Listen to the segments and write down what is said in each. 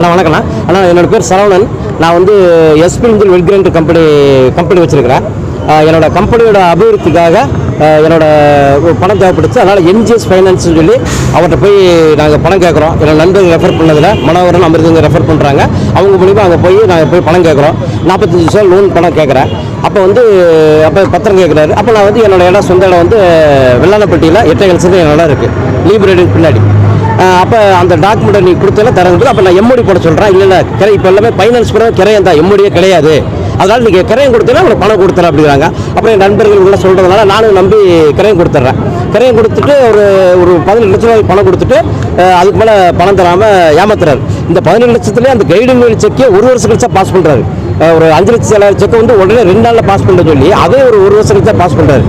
அண்ணா வணக்கம்ண்ணா அண்ணா. என்னோட பேர் சரவணன். நான் வந்து எஸ்பி இந்தியன் வெல்கிரண்ட் கம்பெனி கம்பெனி வச்சுருக்கிறேன். என்னோட கம்பெனியோட அபிவிருத்திக்காக என்னோட பணம் தேவைப்படுச்சு. அதனால் என்ஜிஎஸ் ஃபைனான்ஸ்னு சொல்லி அவர்கிட்ட போய் நாங்கள் பணம் கேட்குறோம் என்னோட நண்பர்கள் ரெஃபர் பண்ணதில் மனோகரன் அமிர்தங்க ரெஃபர் பண்ணுறாங்க அவங்க மூலிமா அங்கே போய் நாங்கள் போய் பணம் கேட்குறோம் நாற்பத்தஞ்சு லட்சம் லோன் பணம் கேட்குறேன் அப்போ வந்து அப்போ பத்திரம் கேட்குறாரு அப்போ நான் வந்து என்னோட இடம் சொந்த இடம் வந்து வெள்ளானப்பட்டியில் எட்டை சேர்ந்து என்னோட இருக்குது லீப்ரேடிங் பின்னாடி. அப்போ அந்த டாக்குமெண்ட்டை நீ கொடுத்தல தரங்கும்போது அப்போ நான் எம்ஓடி போட சொல்கிறேன் இல்லை இல்லை கிரை இப்போ எல்லாமே ஃபைனான்ஸ் கூட கிரையம் தான் எம்ஓடியே கிடையாது. அதனால் நீங்கள் கிரையம் கொடுத்தீங்கன்னா உங்களுக்கு பணம் கொடுத்துறேன் அப்படிங்கிறாங்க. அப்புறம் என் நண்பர்கள் உள்ள சொல்கிறதுனால நானும் நம்பி கிரையம் கொடுத்துட்றேன் கிரையம் கொடுத்துட்டு ஒரு ஒரு பதினெட்டு லட்ச ரூபாய் பணம் கொடுத்துட்டு அதுக்கு மேலே பணம் தராமல் ஏமாத்துறாரு. இந்த பதினெட்டு லட்சத்துலேயே அந்த கைடு மேல் செக்கே ஒரு வருஷம் கழிச்சா பாஸ் பண்ணுறாரு ஒரு அஞ்சு லட்சம் ஏழாயிரம் செக்கை வந்து உடனே ரெண்டு நாளில் பாஸ் பண்ண சொல்லி அதே ஒரு ஒரு வருஷம் கழிச்சா பாஸ் பண்ணுறாரு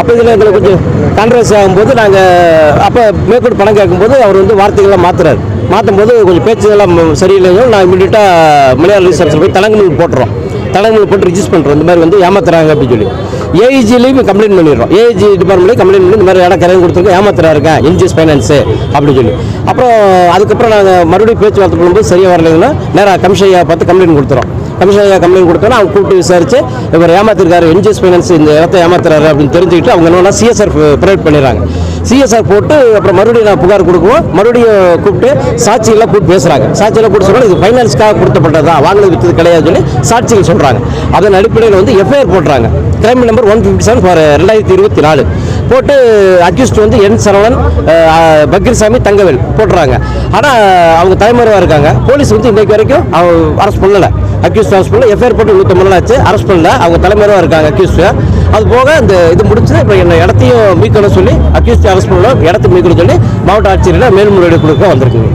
அப்போ இதில் எங்களுக்கு கொஞ்சம் கான்ட்ரவர்சி ஆகும்போது நாங்கள் அப்போ மேற்கொண்டு பணம் கேட்கும்போது அவர் வந்து வார்த்தைகளை மாற்றுறாரு மாற்றும் போது கொஞ்சம் பேச்சுகள்லாம் சரியில்லைங்க நான் இமீடியட்டாக மலையாள ரிசர்ச்சில் போய் தலைமுறை போட்டுறோம். தலைமுறை போட்டு ரிஜிஸ்ட் பண்ணுறோம் இந்த மாதிரி வந்து ஏமாத்துறாங்க அப்படின்னு சொல்லி. ஏஐஜிலையும் கம்ப்ளைண்ட் பண்ணிடுறோம். ஏஐஜி டிபார்ட்மெண்ட்லேயும் கம்ப்ளைண்ட் பண்ணி இந்த மாதிரி இடம் கரையும் கொடுத்துருக்கோம். ஏமாத்துறாருங்க என்ஜிஎஸ் ஃபைனான்ஸு அப்படின்னு சொல்லி. அப்புறம் அதுக்கப்புறம் நாங்கள் மறுபடியும் பேச்சுவார்த்தை பண்ணும்போது சரியாக வரலைங்கன்னா நேராக கமிஷன் பார்த்து கம்ப்ளைண்ட் கொடுத்துறோம். கமிஷன் கம்ப்ளைண்ட் கொடுத்தோன்னா அவங்க கூப்பிட்டு விசாரிச்சு இவர் ஏமாத்திருக்காரு என்ஜிஎஸ் ஃபைனான்ஸ் இந்த இடத்த ஏமாத்துறாரு அப்படின்னு தெரிஞ்சுக்கிட்டு அவங்க என்னன்னா சிஎஸ்ஆர் ப்ரொவைட் பண்ணிடுறாங்க. சிஎஸ்ஆர் போட்டு அப்புறம் மறுபடியும் நான் புகார் கொடுக்குவோம் மறுபடியும் கூப்பிட்டு சாட்சியெல்லாம் கூப்பிட்டு பேசுகிறாங்க சாட்சியெல்லாம் கூட சொல்கிறாங்க இது ஃபைனான்ஸ்க்காக கொடுத்தப்பட்டதா வாங்கினது விற்றது கிடையாது சொல்லி சாட்சிகள் சொல்கிறாங்க அதன் அடிப்படையில் வந்து எஃப்ஐஆர் போடுறாங்க. Crime number one fifty seven four ரெண்டாயிரத்தி இருபத்தி நாலு. போட்டு அக்யூஸ்ட் வந்து என் சரவணன் அஹ், பக்கீர்சாமி தங்கவேல் போட்டுறாங்க. ஆனால் அவங்க தலைமறைவாக இருக்காங்க. போலீஸ் வந்து இன்றைக்கு வரைக்கும் அவங்க அரெஸ்ட் பண்ணலை. அக்யூஸ்ட் அரெஸ்ட் பண்ணல. எஃப்ஐஆர் போட்டு நூற்றம்பது நாள் ஆச்சு. அரெஸ்ட் பண்ணல. அவங்க தலைமறைவாக இருக்காங்க அக்யூஸ்ட் அது போக இந்த இது முடிச்சு இப்போ என்ன இடத்தையும் மீட்கணும் சொல்லி அக்யூஸ்ட் அரெஸ்ட் பண்ணல இடத்தை மீட்கணும் சொல்லி மாவட்ட ஆட்சியரிடம் மேல்முறையீடு கொடுக்க வந்திருக்குங்க.